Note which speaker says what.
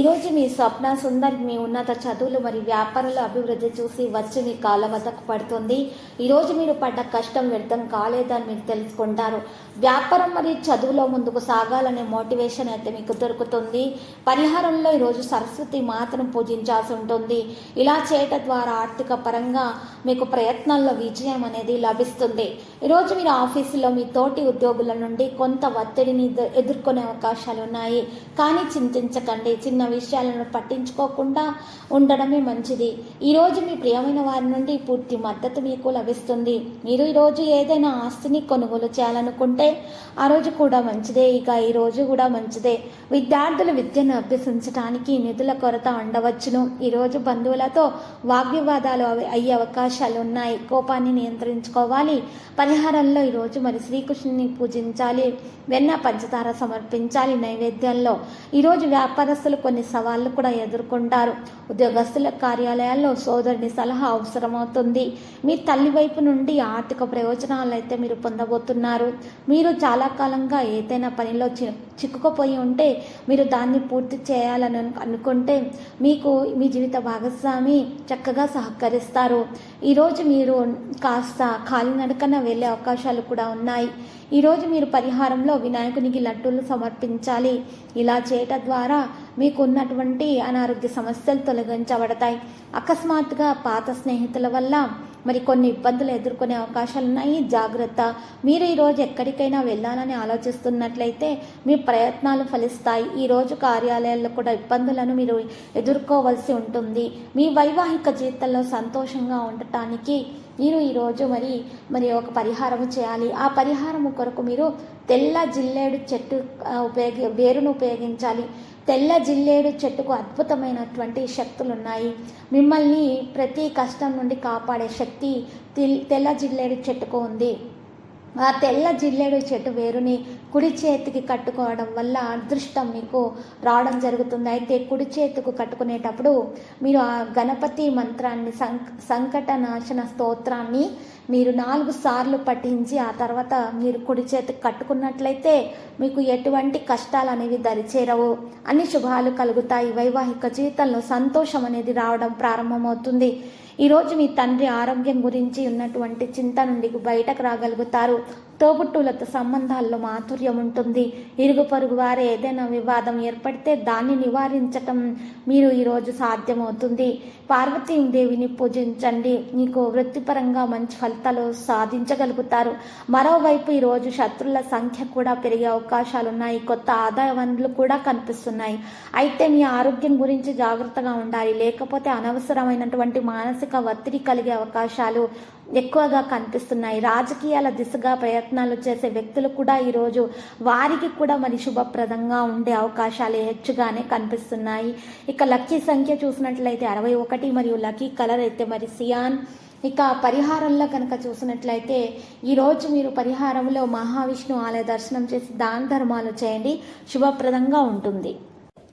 Speaker 1: ఈరోజు మీ స్వప్న సుందర్ మీ ఉన్నత చదువులు మరియు వ్యాపారాల అభివృద్ధి చూసి వచ్చి మీ కాళ్ళ వద్దకు పడుతుంది. ఈరోజు మీరు పడ్డ కష్టం వ్యర్థం కాలేదని మీరు తెలుసుకుంటారు. వ్యాపారం మరియు చదువులో ముందుకు సాగాలనే మోటివేషన్ అయితే మీకు దొరుకుతుంది. పరిహారంలో ఈరోజు సరస్వతి మాతను పూజించాల్సి ఉంటుంది. ఇలా చేయటం ద్వారా ఆర్థిక పరంగా మీకు ప్రయత్నాల్లో విజయం అనేది లభిస్తుంది. ఈరోజు మీరు ఆఫీసులో మీ తోటి ఉద్యోగుల నుండి కొంత ఒత్తిడిని ఎదుర్కొనే అవకాశాలు ఉన్నాయి. కానీ చింతించకండి. చిన్న విషయాలను పట్టించుకోకుండా ఉండడమే మంచిది. ఈరోజు మీ ప్రియమైన వారి నుండి పూర్తి మద్దతు మీకు లభిస్తుంది. మీరు ఈరోజు ఏదైనా ఆస్తిని కొనుగోలు చేయాలనుకుంటే ఆ రోజు కూడా మంచిదే. ఇక ఈ రోజు కూడా మంచిదే. విద్యార్థులు విద్యను అభ్యసించడానికి నిధుల కొరత ఉండవచ్చును. ఈరోజు బంధువులతో వాగ్వివాదాలు అవి- అయ్యే అవకాశాలు ఉన్నాయి. కోపాన్ని నియంత్రించుకోవాలి. పరిహారంలో ఈరోజు మరి శ్రీకృష్ణుని పూజించాలి. వెన్న పంచదార సమర్పించాలి నైవేద్యంలో. ఈరోజు వ్యాపారస్తులు కొన్ని కొన్ని సవాళ్ళు కూడా ఎదుర్కొంటారు. ఉద్యోగస్తుల కార్యాలయాల్లో సోదరుని సలహా అవసరమవుతుంది. మీ తల్లి వైపు నుండి ఆర్థిక ప్రయోజనాలు అయితే మీరు పొందబోతున్నారు. మీరు చాలా కాలంగా ఏదైనా పనిలో చి- చిక్కుకుపోయి ఉంటే మీరు దాన్ని పూర్తి చేయాలని అనుకుంటే మీకు మీ జీవిత భాగస్వామి చక్కగా సహకరిస్తారు. ఈరోజు మీరు కాస్త కాలినడకన వెళ్ళే అవకాశాలు కూడా ఉన్నాయి. ఈరోజు మీరు పరిహారంలో వినాయకునికి లడ్డూలు సమర్పించాలి. ఇలా చేయటం ద్వారా మీకు ఉన్నటువంటి అనారోగ్య సమస్యలు తొలగించబడతాయి. అకస్మాత్తుగా పాత స్నేహితుల వల్ల మరి కొన్ని ఇబ్బందులు ఎదుర్కొనే అవకాశాలు ఉన్నాయి. జాగ్రత్త. మీరు ఈరోజు ఎక్కడికైనా వెళ్ళాలని ఆలోచిస్తున్నట్లయితే మీ ప్రయత్నాలు ఫలిస్తాయి. ఈరోజు కార్యాలయాల్లో కూడా ఇబ్బందులను మీరు ఎదుర్కోవలసి ఉంటుంది. మీ వైవాహిక జీవితంలో సంతోషంగా ఉండటానికి మీరు ఈరోజు మరి మరి ఒక పరిహారం చేయాలి. ఆ పరిహారం కొరకు మీరు తెల్ల జిల్లేడు చెట్టు ఉపయోగి వేరును ఉపయోగించాలి. తెల్ల జిల్లేడు చెట్టుకు అద్భుతమైనటువంటి శక్తులు ఉన్నాయి మిమ్మల్ని ప్రతి కష్టం నుండి కాపాడే శక్తి తెల్- తెల్ల జిల్లేడు చెట్టుకు ఉంది. ఆ తెల్ల జిల్లేడు చెట్టు వేరుని కుడి చేతికి కట్టుకోవడం వల్ల అదృష్టం మీకు రావడం జరుగుతుంది. అయితే కుడి చేతికి కట్టుకునేటప్పుడు మీరు ఆ గణపతి మంత్రాన్ని సంకట నాశన స్తోత్రాన్ని మీరు నాలుగు సార్లు పఠించి ఆ తర్వాత మీరు కుడి చేతికి కట్టుకున్నట్లయితే మీకు ఎటువంటి కష్టాలు అనేవి దరిచేరవు అన్ని శుభాలు కలుగుతాయి. వైవాహిక జీవితంలో సంతోషం అనేది రావడం ప్రారంభమవుతుంది. ఈరోజు మీ తండ్రి ఆరోగ్యం గురించి ఉన్నటువంటి చింత నుండి బయటకు రాగలుగుతారు. తోబుట్టువులతో సంబంధాల్లో మాధుర్యం ఉంటుంది ఇరుగు పొరుగు వారే ఏదైనా వివాదం ఏర్పడితే దాన్ని నివారించటం మీరు ఈరోజు సాధ్యమవుతుంది. పార్వతీదేవిని పూజించండి. మీకు వృత్తిపరంగా మంచి ఫలితాలు సాధించగలుగుతారు. మరోవైపు ఈరోజు శత్రుల సంఖ్య కూడా పెరిగే అవకాశాలు ఉన్నాయి కొత్త ఆదాయ వనరులు కూడా కనిపిస్తున్నాయి. అయితే మీ ఆరోగ్యం గురించి జాగ్రత్తగా ఉండాలి. లేకపోతే అనవసరమైనటువంటి మానసిక ఒత్తిడి కలిగే అవకాశాలు ఎక్కువగా కనిపిస్తున్నాయి. రాజకీయాల దిశగా ప్రయత్నాలు చేసే వ్యక్తులు కూడా ఈరోజు వారికి కూడా మరి శుభప్రదంగా ఉండే అవకాశాలు హెచ్చుగానే కనిపిస్తున్నాయి. ఇక లక్కీ సంఖ్య చూసినట్లయితే అరవై ఒకటి మరియు లక్కీ కలర్ అయితే మరి సియాన్. ఇక పరిహారంలో కనుక చూసినట్లయితే ఈరోజు మీరు పరిహారంలో మహావిష్ణు ఆలయ దర్శనం చేసి దాన ధర్మాలు చేయండి. శుభప్రదంగా ఉంటుంది.